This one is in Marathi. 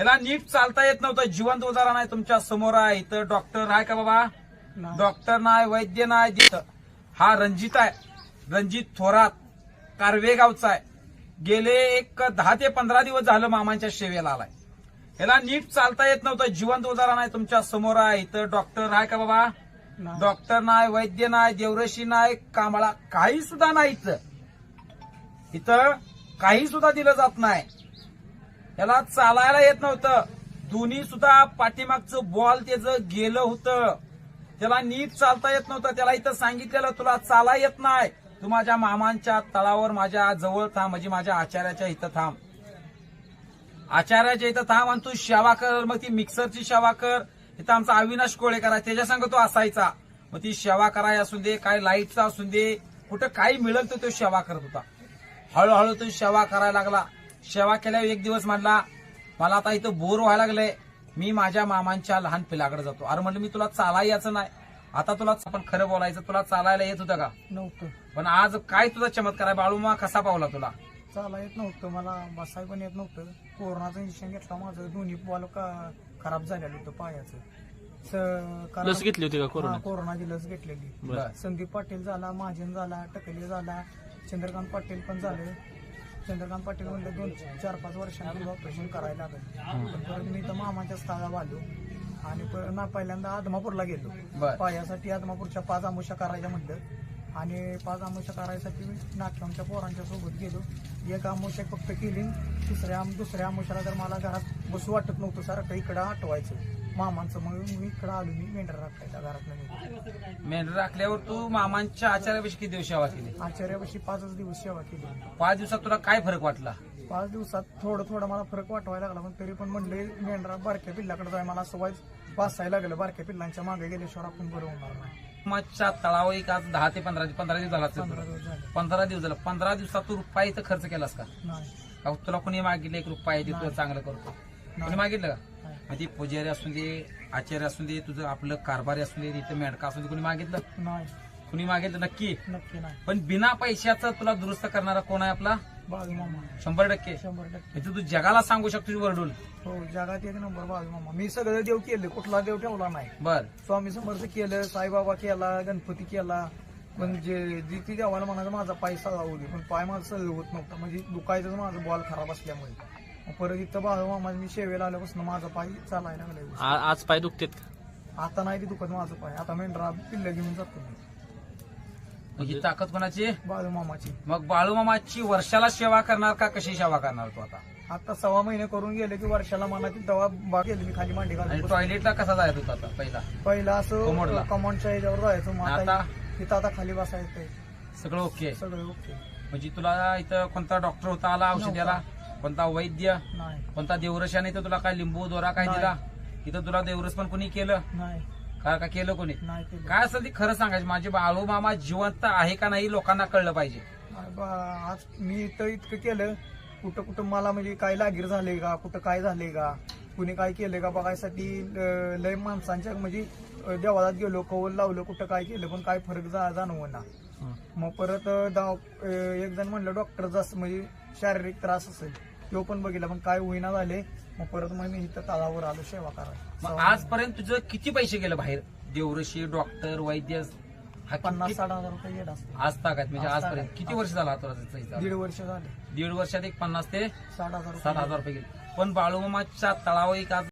ह्याला नीट चालता येत नव्हतं. जिवंत उदाहरण आहे तुमच्यासमोर आहे. इथं डॉक्टर आहे का बाबा. डॉक्टर नाही वैद्य नाही. हा रणजित आहे. रणजित थोरात कारवे गावचा आहे. गेले एक दहा ते पंधरा दिवस झालं मामांच्या सेवेला आलाय. ह्याला नीट चालता येत नव्हतं. जिवंत उदाहरण आहे तुमच्यासमोर आहे. इथं डॉक्टर आहे का बाबा. डॉक्टर नाही वैद्य नाही देवरशी नाही कांबळा काही सुद्धा नाही इथं. इथं काही सुद्धा दिलं जात नाही. त्याला चालायला येत नव्हतं. दोन्ही सुद्धा पाठीमागचं बॉल त्याचं गेलं होतं. त्याला नीट चालता येत नव्हतं. त्याला इथं सांगितलेलं तुला चाला येत नाही. तू माझ्या मामांच्या तळावर माझ्या जवळ थांब. म्हणजे माझ्या आचार्याच्या इथं थांब. आचार्याच्या इथं थांब आणि तू सेवा कर. मग ती मिक्सरची सेवा कर. इथं आमचा अविनाश कोळेकर आहे. त्याच्या संग तो असायचा. मग ती सेवा कराय असू दे काय लाईटचा असू दे. कुठं काही मिळेल तर तो सेवा करत होता. हळूहळू तो सेवा करायला लागला. सेवा केल्यावर एक दिवस म्हणला मला आता इथं बोर व्हायला लागलंय. मी माझ्या मामांच्या लहान पिलाकडे जातो. अरे म्हणलं मी तुला चाला यायचं नाही. आता तुला आपण खरं बोलायचं तुला चालायला येत होतं का? नव्हतं. पण आज काय तुझा चमत्कार आहे? बाळूमा कसा पावला तुला? चाला येत नव्हतं. मला बसाय पण येत नव्हतं. कोरोनाचं इंजेक्शन घेतलं माझं. दोन्ही बॉल का खराब झालेलं होतं पायाचं. स- लस घेतली होती का हा, कोरोना कोरोनाची लस घेतलेली. बरं. संदीप पाटील झाला महाजन झाला टकले झाला चंद्रकांत पाटील पण झाले. चंद्रकांत पाटील म्हणलं दोन चार पाच वर्षांनी ऑपरेशन करायला लागेल पण परत मी इथं मामाच्या स्थळाला आलो आणि ना पहिल्यांदा आदमापूरला गेलो. बर. पायासाठी आदमापूरच्या पाच आमुषा करायच्या म्हणलं. आणि पाच आमुषा करायसाठी मी नाट्यमच्या पोरांच्या सोबत गेलो. एक आमुषा फक्त केली. दुसऱ्या आम- दुसऱ्या आमुषाला तर मला घरात बसू वाटत नव्हतं सारखं इकडं आठवायचं. मामांचं म्हणून मी इकडं आलो मी मेंढर राखायला घरात नाही मेंढर राखल्यावर तू मामांच्या आचार्यापेक्षा किती दिवस सेवा केली? आचार्यापाशी पाचच दिवस सेवा केली. पाच दिवसात तुला काय फरक वाटला? पाच दिवसात थोडं थोडं मला फरक वाटवायला लागला पण तरी पण म्हणले मेंढरा बारक्या पिल्लाकडे जाय मला सवय वाचायला लागलं. बारक्या पिल्लांच्या मागे गेल्याशिवाय आपण बरं होणार नाही. मागच्या तळावर एक आज दहा ते पंधरा पंधरा दिवस झाला पंधरा. दिवस झाले. पंधरा दिवसात तू रुपया इथं खर्च केलास का? तुला कोणी मागितलं एक रुपया तुला. चांगलं करतो. कोणी. मागितलं का. मग ती पुजारी असू दे आचार्य असू दे तुझं आपलं कारभारी असू दे तिथं मेडका असू दे कोणी मागितलं? नाही. कुणी मागितलं? नक्की? नक्की नाही. पण बिना पैशाचं तुला दुरुस्त करणारा कोण आहे आपला? बाजू मामा शंभर टक्के. शंभर टक्के. इथं तू जगाला सांगू शकतो वरडून. हो जगात एक नंबर बाजू मामा. मी सगळं देव केले कुठला देव ठेवला नाही. बर. स्वामी समर्थ केलं साईबाबा केला गणपती केला. म्हणजे जिथे देवाला म्हणायचं माझा पाय सळा दे. पण पाय माझा सळ होत नव्हता. म्हणजे दुखायचं माझं बॉल खराब असल्यामुळे. परत इथं बाजू मामा मी शेवेला आल्यापासून माझा पाय चालायला लागला आ- आज पाय दुखतेत का? आता नाही ते दुखत माझं पाय. आता मेंढरा पिल्ल घेऊन जातो मी. मग ही ताकद कोणाची? बाजू मामाची. मग बाळूमामाची वर्षाला सेवा करणार का कशी सेवा करणार तू आता? आता सव्वा महिने करून गेले की वर्षाला मनातील दवा बा गेले मी खाली मांडी आणि घालून टॉयलेटला कसा जायचा होता आता पहिला? पहिला कोमोडला. असं कमांडच्या ह्याच्यावर जायचं मग आता आता? तिथं आता खाली बसायचं सगळं ओके सगळं ओके म्हणजे तुला इथं कोणता डॉक्टर होता आला औषधाला कोणता वैद्य नाही. कोणता देवरशाने तर तुला काय लिंबू दोरा काय नाही. दिला? इथं तुला देवरस पण कोणी केलं? नाही. का का केलं कोणी? नाही केलं. काय असेल ते खरं सांगायचं? माझे बाळू मामा जिवंत आहे का नाही लोकांना कळलं पाहिजे. अरे बा, आज मी इथं इतकं केलं कुठं कुठं मला म्हणजे काय लागीर झाले का कुठं काय झाले का कुणी काय केलं का बघायसाठी लय माणसांच्या म्हणजे अ, देवालात गेलो कौल लावलं कुठं काय केलं पण काय फरक जा जाणवं ना मग परत अ, दाव अ, एक जण म्हणलं डॉक्टर जसं म्हणजे शारीरिक त्रास असेल. तो पण बघितला पण काय होईना झाले मग परत मग मी इथं तळावर आलो सेवा मग करायला आजपर्यंत तुझं किती पैसे गेले बाहेर? देवरशी डॉक्टर वैद्य हा पन्नास साठ हजार रुपये गेला असतो आज ताकद म्हणजे आज आजपर्यंत ताकद. किती वर्ष झाला हिसाब? दीड वर्ष झाले. दीड वर्षात एक पन्नास ते साठ हजार सात हजार रुपये गेले. पण बाळूमामाच्या तळावर एक आज